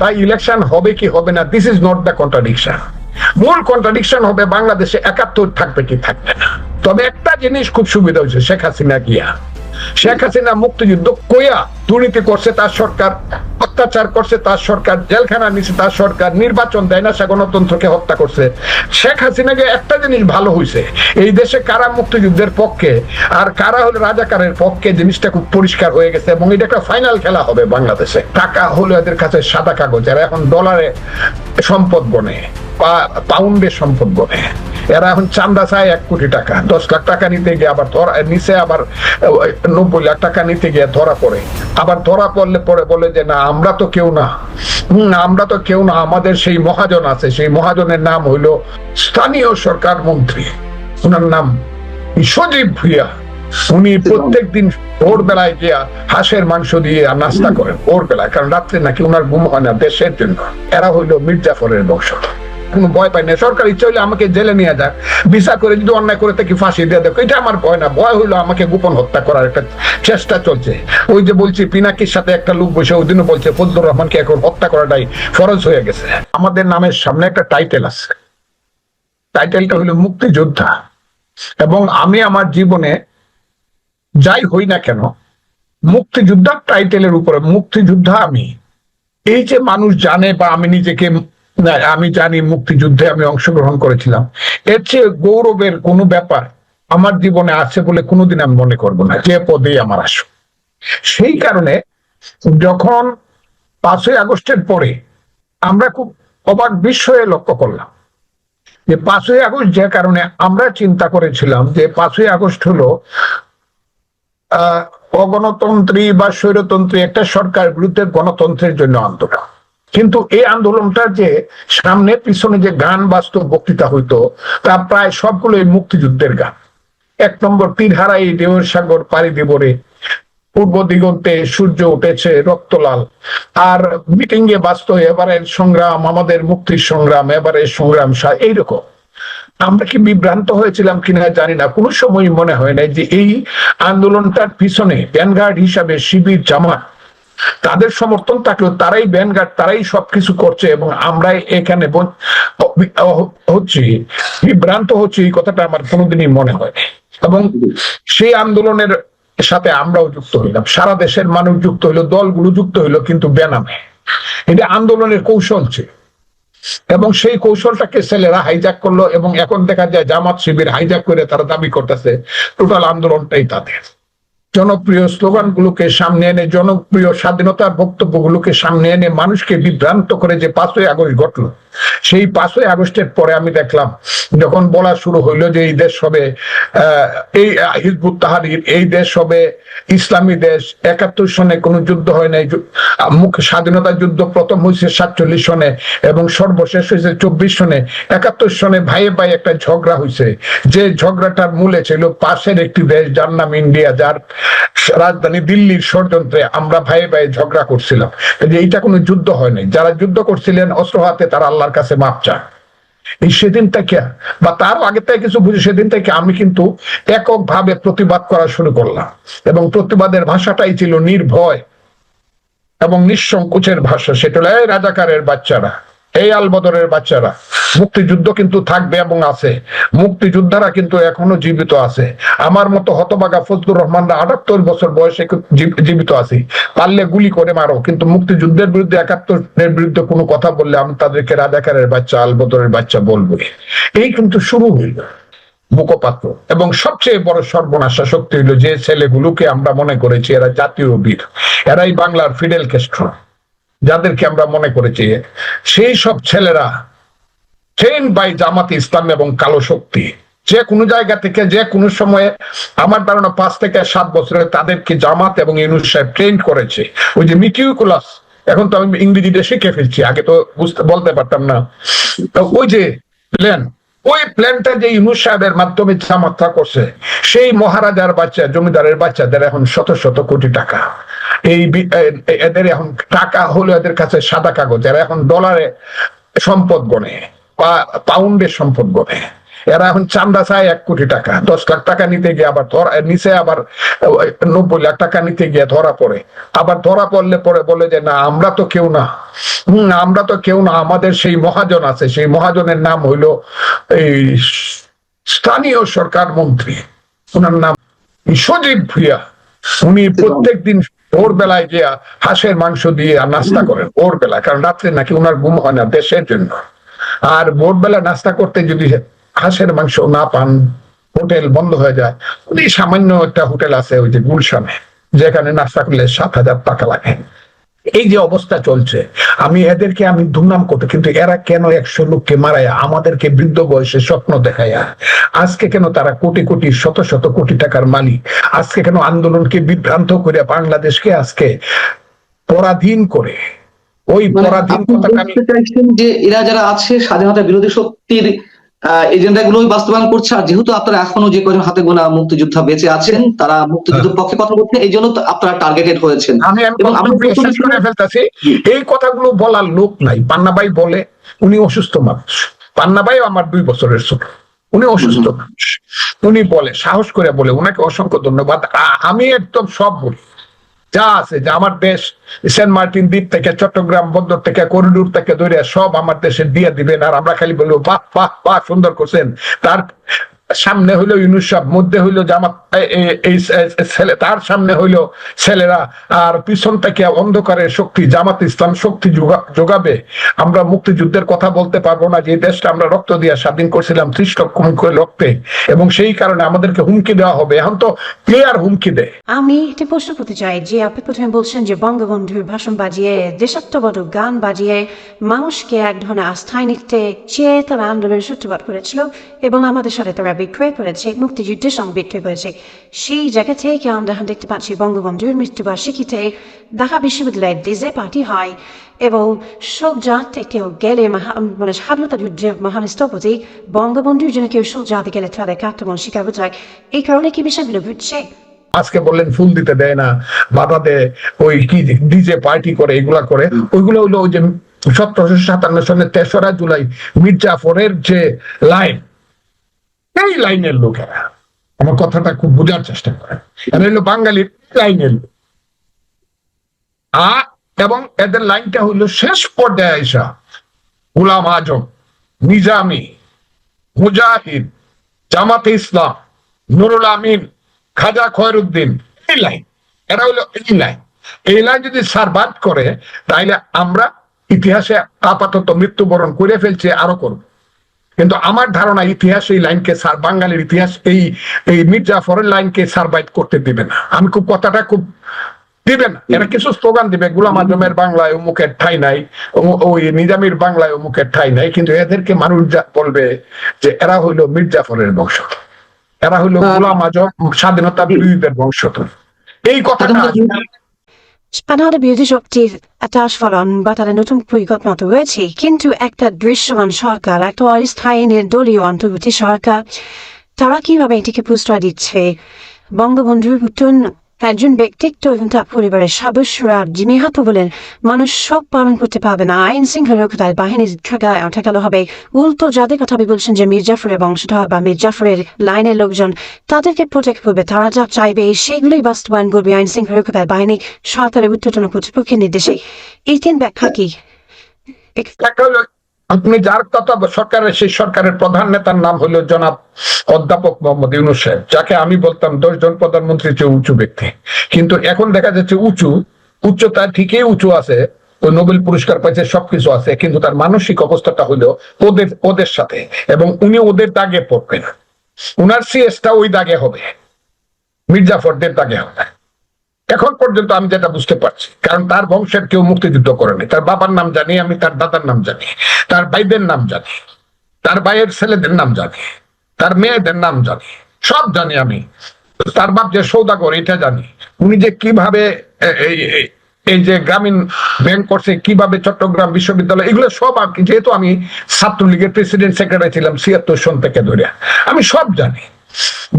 তাই ইলেকশন হবে কি হবে না this is not the contradiction মূল কন্ট্রাডিকশন হবে বাংলাদেশে একাত্তর থাকবে কি থাকবে না। তবে একটা জিনিস খুব সুবিধা হয়েছে, শেখ হাসিনা গিয়া। শেখ হাসিনা মুক্তিযুদ্ধ কইয়া দুর্নীতি করছে তার সরকার। অত্যাচার করছে, তার সরকার জেলখানা নিছে তার সরকার নির্বাচন দেয় না, সে গণতন্ত্রকে হত্যা করছে। শেখ হাসিনাকে একটা জিনিস ভালো হয়েছে এই দেশে কারা মুক্তিযুদ্ধের পক্ষে, আর কারা হলো রাজাকারের পক্ষে, জিনিসটা খুব পরিষ্কার হয়ে গেছে, এবং এটা একটা ফাইনাল খেলা হবে বাংলাদেশে। টাকা হলো এদের কাছে সাদা কাগজ, এরা এখন ডলারে সম্পদ গণে পাউন্ডে সম্পদ গণে এরা এখন চান্দা চায় এক কোটি টাকা। দশ লাখ টাকা নিতে গিয়ে আবার ধরা নিচে আবার নব্বই লাখ টাকা নিতে গিয়ে ধরা পড়ে। আবার ধরা পড়লে পরে বলে যে না আমরা তো কেউ না। আমরা তো কেউ না আমাদের সেই মহাজন আছে সেই মহাজনের নাম হইল স্থানীয় সরকার মন্ত্রী। ওনার নাম সজীব ভুইয়া। উনি প্রত্যেক দিন ভোর বেলায় গিয়া হাঁসের মাংস দিয়ে নাস্তা করেন ভোর বেলায় কারণ রাত্রে নাকি ওনার ঘুম হয় না দেশের জন্য। এরা হইল মির্জাফরের বংশ কোনো ভয় পাই না। সরকার ইচ্ছা হইলে আমাকে জেলে নিয়ে যাক ভিসা করে যদি অন্যায় করে তাকে ফাঁসি দিয়ে দেখো এটা আমার ভয় না। ভয় হইল আমাকে গোপন হত্যা করার একটা চেষ্টা চলছে। ওই যে বলছি, পিনাকির সাথে একটা লোক বসে ওই দিনও বলছে, ফজলুর রহমানকে এখন হত্যা করাটাই ফরজ হয়ে গেছে। আমাদের নামের সামনে একটা টাইটেল আছে। টাইটেলটা হলো মুক্তিযোদ্ধা। এবং আমি আমার জীবনে যাই হই না কেন মুক্তিযোদ্ধা টাইটেলের উপরে, মুক্তিযোদ্ধা আমি। এই যে মানুষ জানে বা আমি নিজেকে আমি জানি মুক্তিযুদ্ধে আমি অংশগ্রহণ করেছিলাম। এর চেয়ে গৌরবের কোনো ব্যাপার আমার জীবনে আছে বলে কোনোদিন আমি মনে করব না, যে পদেই আমার আসো সেই কারণে যখন পাঁচই আগস্টের পরে আমরা খুব অবাক বিস্ময়ে লক্ষ্য করলাম যে পাঁচই আগস্ট যে কারণে আমরা চিন্তা করেছিলাম যে পাঁচই আগস্ট হলো, আহ, অগণতন্ত্রী বা স্বৈরতন্ত্রী একটা সরকার বিরুদ্ধে গণতন্ত্রের জন্য আন্দোলন। কিন্তু এই আন্দোলনটা যে সামনে পিছনে যে গান বাস্তব বক্তৃতা হইতো, তা প্রায় সবগুলোই মুক্তিযুদ্ধের গান। এক নম্বর তীর হারাই দেবের সাগর পাড়ি দেবরে পূর্ব দিগন্তে সূর্য উঠেছে রক্তলাল। আর মিটিং এ বাস্তব এবারের সংগ্রাম, আমাদের মুক্তির সংগ্রাম, এবারের সংগ্রাম এইরকম। আমরা কি বিভ্রান্ত হয়েছিলাম কিনা জানি না। কোনো সময় মনে হয় নাই যে এই আন্দোলনটার পিছনে ব্যানগার্ড হিসাবে শিবির জামাত তাদের সমর্থন থাকলেও তারাই ব্যানগার্ড তারাই সবকিছু করছে এবং আমরাই এখানে হচ্ছি, বিভ্রান্ত হচ্ছে, এই কথাটা আমার কোনোদিনই মনে হয় এবং সেই আন্দোলনের সাথে আমরাও যুক্ত হইলাম। সারা দেশের মানুষ যুক্ত হইল, দলগুলো যুক্ত হইল, কিন্তু বেনামে। এটা আন্দোলনের কৌশল ছিল। এবং সেই কৌশলটাকে ছেলেরা হাইজ্যাক করল এবং এখন দেখা যায় জামাত শিবির হাইজ্যাক করে তারা দাবি করতেছে টোটাল আন্দোলনটাই তাদের। জনপ্রিয় স্লোগানগুলোকে সামনে এনে, জনপ্রিয় স্বাধীনতার বক্তব্যগুলোকে সামনে এনে মানুষকে বিভ্রান্ত করে যে পাঁচই আগস্ট ঘটলো। সেই পাঁচই আগস্টের পরে আমি দেখলাম, যখন বলা শুরু হইল যে এই দেশ হবে এই হিজবুত তাহারির এই দেশ হবে ইসলামী দেশ একাত্তর সনে কোনো যুদ্ধ হয় নাই। মুখ, স্বাধীনতা যুদ্ধ প্রথম হয়েছে সাতচল্লিশ সনে এবং সর্বশেষ হয়েছে চব্বিশ সনে। একাত্তর সনে ভাইয়ে ভাই একটা ঝগড়া হয়েছে যে ঝগড়াটার মূলে ছিল পাশের একটি দেশ যার নাম ইন্ডিয়া, যার রাজধানী দিল্লির ষড়যন্ত্রে আমরা ভাইয়ে ভাইয়ে ঝগড়া করছিলাম। এইটা কোনো যুদ্ধ হয় নাই। যারা যুদ্ধ করছিলেন অস্ত্র হাতে, তারা আল্লাহর কাছে মাপ চান এই সেদিন থেকে বা আগে থেকে কিছু সেদিন থেকে আমি কিন্তু এককভাবে প্রতিবাদ করা শুরু করলাম। এবং প্রতিবাদের ভাষাটাই ছিল নির্ভয় এবং নিঃসংকোচের ভাষা। সেটা রাজাকারের বাচ্চারা, এই আলবদরের বাচ্চারা মুক্তিযুদ্ধ কিন্তু থাকবে এবং আছে। মুক্তিযোদ্ধারা কিন্তু এখনও জীবিত আছে। আমার মতো হতবাগা ফজলুর রহমানরা আটাত্তর বছর বয়সে জীবিত আছি। পারলে গুলি করে মারো, কিন্তু মুক্তিযুদ্ধের বিরুদ্ধে একাত্তরের বিরুদ্ধে কোনো কথা বললে আমি তাদেরকে রাজাকারের বাচ্চা, আলবদরের বাচ্চা বলব এই কিন্তু শুরু হইল মুখপাত্র। এবং সবচেয়ে বড় সর্বনাশা শক্তি হইল যে ছেলেগুলোকে আমরা মনে করেছি এরা জাতীয় বীর। এরাই বাংলার ফিডেল কেস্ট্রো যাদেরকে আমরা মনে করেছি, সেই সব ছেলেরা ট্রেন বাই জামাত ইসলাম এবং কালো শক্তি। যে কোনো জায়গা থেকে, যে কোনো সময়ে আমার ধারণা পাঁচ থেকে সাত বছরে তাদেরকে জামাত এবং ইউনুস সাহেব ট্রেন করেছে। ওই যে মিটিউকুলাস এখন তো আমি ইংরেজিতে শিখে ফেলছি, আগে তো বুঝতে, বলতে পারতাম না। তো ওই যে প্ল্যান ওই প্ল্যানটা যে ইউনুস সাহেবের মাধ্যমে জামাতরা করছে, সেই মহারাজার বাচ্চা, জমিদারের বাচ্চাদের এখন শত শত কোটি টাকা। এই এদের এখন টাকা হলো এদের কাছে সাদা কাগজ, এরা এখন ডলারে সম্পদ গণে পাউন্ডের সম্পদ গণে এরা এখন চান্দা চায় এক কোটি টাকা। দশ লাখ টাকা নিতে গিয়ে আবার ধরা নিচে আবার নব্বই লাখ টাকা নিতে গিয়ে ধরা পড়ে। আবার ধরা পড়লে পরে বলে যে না আমরা তো কেউ না। হম আমরা তো কেউ না আমাদের সেই মহাজন আছে। সেই মহাজনের নাম হইল এই স্থানীয় সরকার মন্ত্রী। ওনার নাম সজীব ভুইয়া। উনি প্রত্যেক দিন ভোর বেলায় গিয়া হাঁসের মাংস দিয়ে নাস্তা করেন ভোর বেলা কারণ রাত্রে নাকি ওনার ঘুম হয় না দেশের জন্য। আর ভোর বেলা নাস্তা করতে যদি হাঁসের মাংস না পান, হোটেল বন্ধ হয়ে যায়। সামান্য একটা হোটেল আছে ওই যে গুলশানে, যেখানে নাস্তা করলে সাত হাজার টাকা লাগে। এই যে অবস্থা চলছে, আমি এদেরকে আমি দুর্নাম করতে, কিন্তু এরা কেন একশো লোককে মারায়, আমাদেরকে বৃদ্ধ বয়সে স্বপ্ন দেখায়া? আজকে কেন তারা কোটি কোটি, শত শত কোটি টাকার মালিক? আজকে কেন আন্দোলনকে বিভ্রান্ত করে বাংলাদেশকে আজকে পরাধীন করে? ওই মানে পরাধীন কথাটা আমি চাইছেন যে এরা যারা আছে স্বাধীনতা বিরোধী শক্তির এজেন্ডা গুলোই বাস্তবায়ন করছে আর যেহেতু আপনারা এখনও যে কজন হাতে গোনা মুক্তিযোদ্ধা বেঁচে আছেন তারা মুক্তিযুদ্ধের পক্ষে কথা বলছেন এই জন্য তো আপনারা টার্গেটেড হয়েছেন। আমি করে ফেলতেছি এই কথাগুলো বলার লোক নাই। পান্নাবাই বলে উনি অসুস্থ মানুষ। পান্নাবাই আমার দুই বছরের ছোট। উনি অসুস্থ মানুষ। উনি বলে সাহস করে বলে ওনাকে অসংখ্য ধন্যবাদ। আমি একদম সব বলি। যা আছে, যে আমার দেশ, সেন্ট মার্টিন দ্বীপ থেকে চট্টগ্রাম বন্দর থেকে করিডোর থেকে ধরে সব আমার দেশে দিয়ে দিবেন। আর আমরা খালি বলব, বাহ বাহ বাহ, সুন্দর করছেন। তার সামনে হইল ইউনুস মধ্যে হইল জামাত ছেলে, তার সামনে হইল ছেলেরা, আর পিছন থেকে অন্ধকারের শক্তি, জামাত ইসলাম শক্তি যোগাবে। আমরা মুক্তিযুদ্ধের কথা বলতে পারব না যে দেশটা আমরা রক্ত দিয়ে স্বাধীন করছিলাম, ত্রিশ রক্তে, এবং সেই কারণে আমাদেরকে হুমকি দেওয়া হবে। এখন তো ক্লিয়ার হুমকি দেয়। আমি একটি প্রশ্ন করতে চাই, যে আপনি প্রথমে বলছেন যে বঙ্গবন্ধুর ভাষণ বাজিয়ে, দেশাত্মবোধক গান বাজিয়ে মানুষকে এক ধরনের আস্থায় নিতে চেয়ে তারা আন্দোলনের সূত্রপাত করেছিল, এবং আমাদের সাথে তারা বিক্রয় করেছে মুক্তিযুদ্ধের সঙ্গে বিক্রয় করেছে সেই জায়গা থেকে আমরা এখন দেখতে পাচ্ছি বঙ্গবন্ধুর মৃত্যুবার্ষিকীতে ঢাকা বিশ্ববিদ্যালয়ের ডিজে পার্টি হয় এবং সব জাত থেকেও গেলে মানে স্বাধীনতা যুদ্ধের মহান স্থপতি বঙ্গবন্ধুর জন্য কেউ সব জাতি গেলে তাদের আক্রমণ শিকার হতে এই কারণে কি বিষয়গুলো ঘটছে আজকে বললেন ফুল দিতে দেয় না বাধা দেয় ওই কি ডিজে পার্টি করে এগুলা করে ওইগুলো হলো ওই যে সতেরোশো সাতান্ন সনের তেসরা জুলাই মির্জাফরের যে লাইন এই লাইনের লোকেরা। আমার কথাটা খুব বোঝার চেষ্টা করে। এরা হলো বাঙালির লাইনের লোক। আর এবং এদের লাইনটা হইল শেষ পর্যায়ে আইসা গুলাম আজম, নিজামি, মুজাহিদ, জামাতে ইসলাম, নুরুল আমিন, খাজা খয়রুদ্দিন, এই লাইন। এরা হলো এই লাইন। এই লাইন যদি সার্ভাইভ করে, তাইলে আমরা ইতিহাসে আপাতত মৃত্যুবরণ করে ফেলছে, আরও করব। কিন্তু আমার ধারণা ইতিহাস এই লাইনকে সার- বাঙালির ইতিহাস এই এই মির্জাফরের লাইনকে সার্ভাইভ করতে দিবে না। আমি খুব কথাটা খুব দিবে এরা কিছু স্লোগান দিবে গুলাম আজমের বাংলায় অমুকের ঠাই নাই ওই নিজামির বাংলায় অমুকের ঠাই নাই। কিন্তু এদেরকে মানুষ যা বলবে যে এরা হইল মির্জাফরের বংশ এরা হইল আহ, গোলাম আজম স্বাধীনতা বিরোধীদের বংশধর। এই কথাটা স্বাধীনতা বিরোধী শক্তির একটা আস্ফলন বা তাদের নতুন পরিকল্পনা তো রয়েছে কিন্তু একটা দৃশ্যমান সরকার একটা অস্থায়ী নির্দলীয় অন্তর্বর্তী সরকার, তারা কীভাবে এটিকে প্রশ্রয় দিচ্ছে? বঙ্গবন্ধুর নতুন একজন ব্যক্তিত্ব এবং তার পরিবারের সদস্যরা যিনি হাত বলেন, মানুষ সব পালন করতে পারবে না। আইন শৃঙ্খলা রক্ষায় বাহিনী ঠেকা- ঠেকানো হবে। উল্টো যাদের কথা বলছেন যে মির্জাফরের বংশধর বা মির্জাফরের লাইনের লোকজন, তাদেরকে প্রোটেক্ট করবে, তারা যা চাইবে সেগুলোই বাস্তবায়ন করবে আইন শৃঙ্খলা রক্ষায় বাহিনী সরকারের উত্তেজনা কর্তৃপক্ষের নির্দেশে। এই তিন ব্যাখ্যা কি? আপনি যার কথা সরকারের, সেই সরকারের প্রধান নেতার নাম হলো জনাব অধ্যাপক মোহাম্মদ ইউনুস সাহেব, যাকে আমি বলতাম দশ জন প্রধানমন্ত্রীর চেয়ে উঁচু ব্যক্তি। কিন্তু এখন দেখা যাচ্ছে উঁচু, উচ্চতা ঠিকই উঁচু আছে, ও নোবেল পুরস্কার পাইছে, সবকিছু আছে, কিন্তু তার মানসিক অবস্থাটা হলো ওদের ওদের সাথে, এবং উনি ওদের দাগে পড়বেন। উনার সিএসটা ওই দাগে হবে, মির্জাফরদের দাগে হবে। এখন পর্যন্ত আমি যেটা বুঝতে পারছি, কারণ তার বংশের কেউ মুক্তিযুদ্ধ করেনি, তার বাবার নাম জানি, আমি তার দাদার নাম জানি, তার ভাইদের নাম জানি, তার ভাইয়ের ছেলেদের নাম জানি, তার মেয়েদের নাম জানি, সব জানি আমি। তার বাপ যে সৌদাগর, এটা জানি। উনি যে কীভাবে এই যে গ্রামীণ ব্যাংক করছে, কীভাবে চট্টগ্রাম বিশ্ববিদ্যালয়, এগুলো সব যেহেতু আমি ছাত্রলীগের প্রেসিডেন্ট সেক্রেটারি ছিলাম, ছিয়াত্তর সন থেকে ধরে, আমি সব জানি।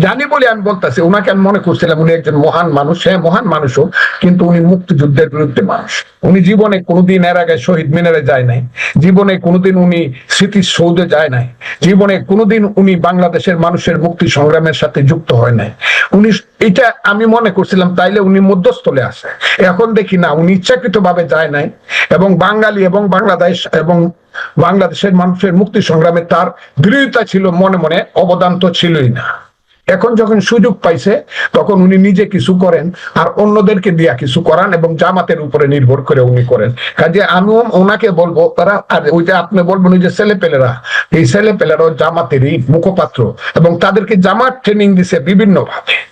জানি বলে আমি বলতেছি, ওনাকে আমি মনে করছিলাম উনি একজন মহান মানুষ হ্যাঁ মহান মানুষও, কিন্তু উনি মুক্তিযুদ্ধের বিরুদ্ধে মানুষ। উনি জীবনে কোনোদিন এর আগে শহীদ মিনারে যায় নাই। জীবনে কোনোদিন উনি স্মৃতির সৌধে যায় নাই। জীবনে কোনোদিন উনি বাংলাদেশের মানুষের মুক্তি সংগ্রামের সাথে যুক্ত হয় নাই। উনি এটা আমি মনে করছিলাম, তাইলে উনি মধ্যস্থলে আসে এখন দেখি না, উনি ইচ্ছাকৃত ভাবে যায় নাই। এবং বাঙালি এবং বাংলাদেশ এবং বাংলাদেশের মানুষের মুক্তি সংগ্রামে তার বিরোধিতা ছিল, মনে মনে অবদান তো ছিলই না। এখন যখন সুযোগ পাইছে, তখন উনি নিজে কিছু করেন আর অন্যদেরকে দিয়া কিছু করান এবং জামাতের উপরে নির্ভর করে উনি করেন। কাজে আমিও ওনাকে বলব, তারা, আর ওই যে আপনি বলবেন ওই যে ছেলেপেলেরা, এই ছেলেপেলেরাও জামাতেরই মুখপাত্র এবং তাদেরকে জামাত ট্রেনিং দিছে বিভিন্ন ভাবে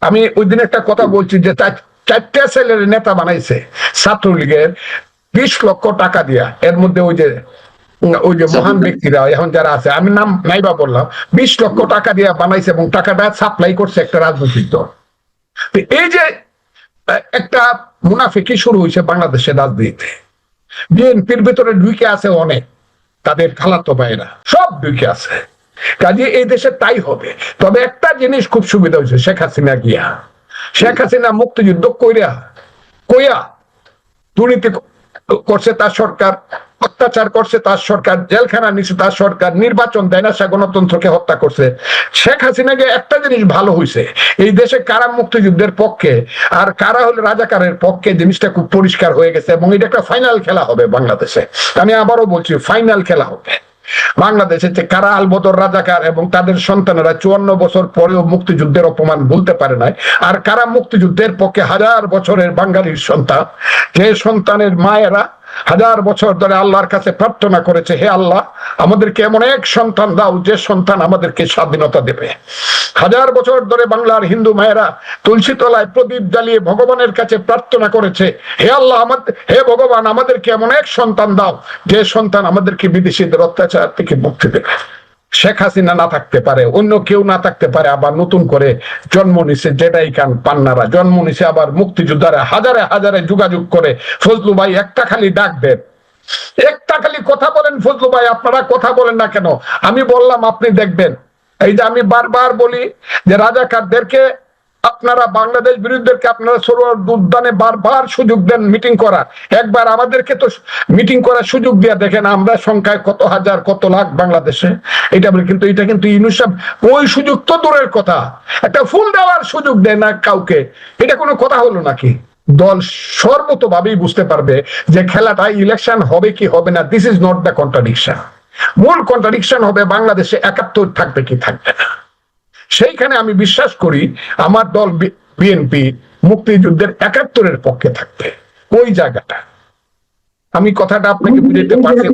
আমি ওই দিন একটা কথা বলছি যে চার- চারটা ছেলের নেতা বানাইছে, ছাত্রলীগের বিশ লক্ষ টাকা দিয়া। এর মধ্যে ওই যে ওই যে মহান ব্যক্তিরা এখন যারা আছে আমি নাম নাইবা বললাম বিশ লক্ষ টাকা দিয়া বানাইছে এবং টাকাটা সাপ্লাই করছে একটা রাজনৈতিক দল। এই যে একটা মুনাফিকি শুরু হয়েছে বাংলাদেশের রাজনীতিতে। বিএনপির ভিতরে ঢুকে আছে অনেক তাদের খালাতো ভাইরা সব ঢুকে আছে। কাজে এই দেশে তাই হবে। তবে একটা জিনিস খুব সুবিধা হয়েছে শেখ হাসিনা গিয়া। শেখ হাসিনা মুক্তিযুদ্ধ কইরা কইয়া দুর্নীতি করছে তার সরকার, অত্যাচার করছে তার সরকার, জেলখানা নিচ্ছে তার সরকার, নির্বাচন দেয় না, সে গণতন্ত্রকে হত্যা করছে। শেখ হাসিনাকে একটা জিনিস ভালো হয়েছে এই দেশে কারা মুক্তিযুদ্ধের পক্ষে, আর কারা হলো রাজাকারের পক্ষে, জিনিসটা খুব পরিষ্কার হয়ে গেছে, এবং এটা একটা ফাইনাল খেলা হবে বাংলাদেশে। আমি আবারও বলছি ফাইনাল খেলা হবে। বাংলাদেশে যে কারা আলবদর রাজাকার এবং তাদের সন্তানেরা চুয়ান্ন বছর পরেও মুক্তিযুদ্ধের অপমান ভুলতে পারে নাই, আর কারা মুক্তিযুদ্ধের পক্ষে হাজার বছরের বাঙালির সন্তান, যে সন্তানের মায়েরা হাজার বছর ধরে আল্লাহর কাছে প্রার্থনা করেছে, হে আল্লাহ, আমাদেরকে এমন এক সন্তান দাও যে সন্তান আমাদেরকে স্বাধীনতা দেবে। হাজার বছর ধরে বাংলার হিন্দু মায়েরা তুলসী তলায় প্রদীপ জ্বালিয়ে ভগবানের কাছে প্রার্থনা করেছে, হে আল্লাহ আমাদের হে ভগবান, আমাদেরকে এমন এক সন্তান দাও যে সন্তান আমাদেরকে বিদেশিদের অত্যাচার থেকে মুক্তি দেবে। শেখ হাসিনা না থাকতে পারে, অন্য কেউ না থাকতে পারে, আবার নতুন করে জন্ম নিছে জেডাই খান পান্নারা, জন্ম নিছে আবার মুক্তিযোদ্ধারা, হাজারে হাজারে যোগাযোগ করে ফজলু ভাই একটা খালি ডাক দেন। একটা খালি কথা বলেন ফজলু ভাই, আপনারা কথা বলেন না কেন? আমি বললাম, আপনি দেখবেন। এই যে আমি বারবার বলি যে রাজাকারদেরকে আপনারা বাংলাদেশ বিরুদ্ধেকে আপনারা সরোয়ার উদ্যানে বারবার সুযোগ দেন মিটিং করার। একবার আমাদেরকে তো মিটিং করার সুযোগ দিয়ে দেখেন আমরা সংখ্যায় কত হাজার, কত লাখ বাংলাদেশে। এটা বলে কিন্তু, এটা কিন্তু ইউনুসাব ওই সুযোগ তো দূরের কথা। একটা ফুল দেওয়ার সুযোগ দেয় না কাউকে। এটা কোনো কথা হলো নাকি? দল সর্বতভাবেই বুঝতে পারবে যে খেলাটা ইলেকশন হবে কি হবে না this is not the contradiction মূল কন্ট্রাডিকশন হবে বাংলাদেশে একাত্তর থাকবে কি থাকবে না। সেইখানে আমি বিশ্বাস করি আমার দল বিএনপি মুক্তিযুদ্ধের একাত্তরের পক্ষে থাকবে। ওই জায়গাটা। আমি কথাটা আপনাকে বুঝাতে পারছি।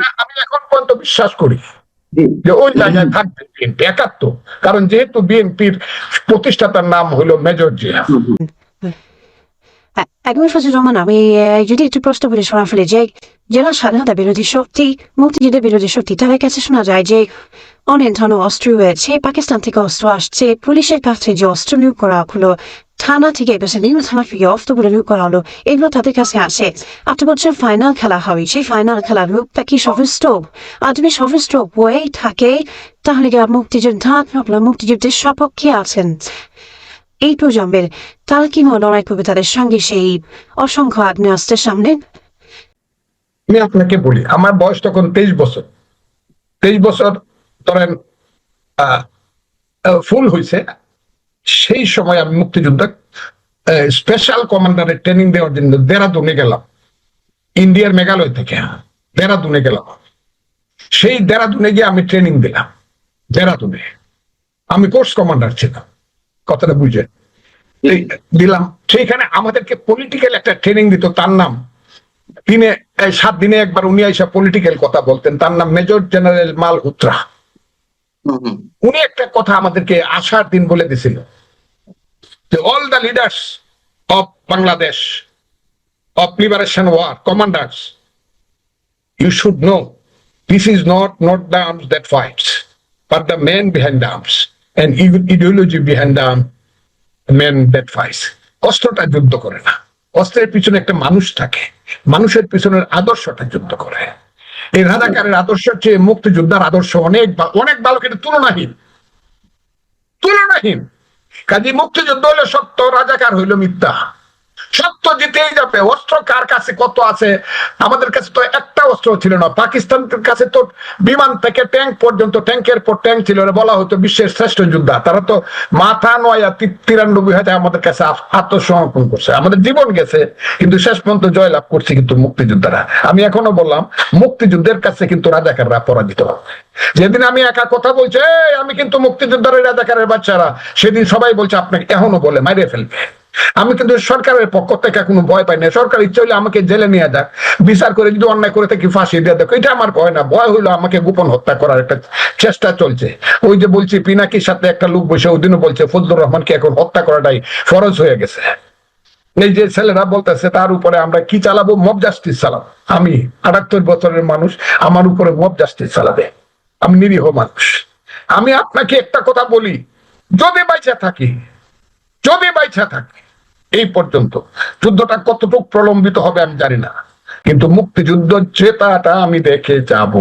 আমি এখন পর্যন্ত বিশ্বাস করি। যে ওই জায়গায় থাকবে বিএনপি একাত্তর। কারণ যেহেতু বিএনপির প্রতিষ্ঠাতার নাম হলো মেজর জিয়া। এ- একবার ফজল রহমান আমি যদি একটু প্রশ্ন করে শোনা ফেলে যে যারা স্বাধীনতা বিরোধী শক্তি মুক্তিযুদ্ধের বিরোধী শক্তি তাদের কাছে শোনা যায় যে অনেক ধরনের অস্ত্র রয়েছে। পাকিস্তান থেকে অস্ত্র আসছে। পুলিশের কাছে যে অস্ত্র নিয়োগ করা হলো। থানা থেকে বেশি নিম্ন থানা থেকে অস্ত্রগুলো নিয়োগ করা হলো। এগুলো তাদের কাছে আছে। আপনি বলছেন ফাইনাল খেলা হবে সেই ফাইনাল খেলার রূপটা কি সফিষ্ট আর যদি সফিষ্ট হয়ে থাকে, তাহলে কি মুক্তিযোদ্ধা? আপনার মুক্তিযুদ্ধের সপক্ষে আছেন। এই প্রজন্মের তারা কি লড়াই করবে তাদের সঙ্গে সেই অসংখ্য আগ্নেয়াস্ত্রের সামনে। আমি আপনাকে বলি, আমার বয়স তখন তেইশ বছর। তেইশ বছর ধরেন ফুল হয়েছে সেই সময় আমি মুক্তিযোদ্ধা স্পেশাল কমান্ডারের ট্রেনিং দেওয়ার জন্য দেরাদুনে গেলাম। ইন্ডিয়ার মেঘালয় থেকে দেরাদুনে গেলাম। সেই দেরাদুনে গিয়ে আমি ট্রেনিং দিলাম, দেরাদুনে। আমি কোর্স কমান্ডার ছিলাম, কথাটা বুঝে দিলাম। সেইখানে আমাদেরকে পলিটিক্যাল একটা ট্রেনিং দিত, তার নাম দিনে সাত দিনে একবার উনি আইসা পলিটিক্যাল কথা বলতেন, তার নাম মেজর জেনারেল মালহোত্রা। উনি একটা কথা আমাদেরকে আশার দিন বলে দিছিল। যে all the leaders of Bangladesh of liberation war commanders you should know this is not not the arms that fights but the man behind the arms and ideology behind the man that fights অস্ত্রটা যুদ্ধ করে না। অস্ত্রের পিছনে একটা মানুষ থাকে। মানুষের পিছনের আদর্শটা যুদ্ধ করে। এই রাজাকারের আদর্শ চেয়ে মুক্তিযোদ্ধার আদর্শ অনেক অনেক ভালো, কিন্তু তুলনাহীন। তুলনাহীন। কাজী মুক্তিযুদ্ধ হইল সত্য, রাজাকার হইল মিথ্যা। সত্য জিতেই যাবে অস্ত্র কার কাছে কত আছে? আমাদের কাছে তো একটা অস্ত্র ছিল না। পাকিস্তানের কাছে তো বিমান থেকে ট্যাঙ্ক পর্যন্ত ট্যাঙ্কের পর ট্যাঙ্ক ছিল বলা হতো বিশ্বের শ্রেষ্ঠ যোদ্ধা। তারা তো মাথা নয় তিরানব্বই হাজার আমাদের কাছে আত্মসমর্পণ করছে। আমাদের জীবন গেছে কিন্তু শেষ পর্যন্ত জয়লাভ করছে কিন্তু মুক্তিযোদ্ধারা। আমি এখনও বললাম মুক্তিযুদ্ধের কাছে কিন্তু রাজাকাররা পরাজিত। যেদিন আমি একা কথা বলছি "এই, আমি কিন্তু মুক্তিযোদ্ধারের রাজাকারের বাচ্চারা। সেদিন সবাই বলছে আপনাকে এখনও বলে মাইরে ফেলবে। আমি কিন্তু সরকারের পক্ষ থেকে কোনো ভয় পাই না সরকার ইচ্ছে হলে আমাকে জেলে নিয়ে যাক। বিচার করে যদি অন্যায় করে থাকি ফাঁসি দিয়ে দেখো এটা আমার ভয় না। ভয় হইল আমাকে গোপন হত্যা করার একটা চেষ্টা চলছে। ওই যে বলছি, পিনাকির সাথে একটা লোক বসে ওই দিনও বলছে, ফজলুর রহমানকে এখন হত্যা করাটাই ফরজ হয়ে গেছে? এই যে ছেলেরা বলতেছে, তার উপরে আমরা কি চালাবো? মব জাস্টিস চালাবো। আমি আটাত্তর বছরের মানুষ, আমার উপরে মব জাস্টিস চালাবে। আমি নিরীহ মানুষ। আমি আপনাকে একটা কথা বলি। যদি বাইচা থাকি, যদি বাইচা থাকি এই পর্যন্ত। যুদ্ধটা কতটুকু প্রলম্বিত হবে আমি জানি না। কিন্তু মুক্তিযুদ্ধ জেতাটা আমি দেখে যাব।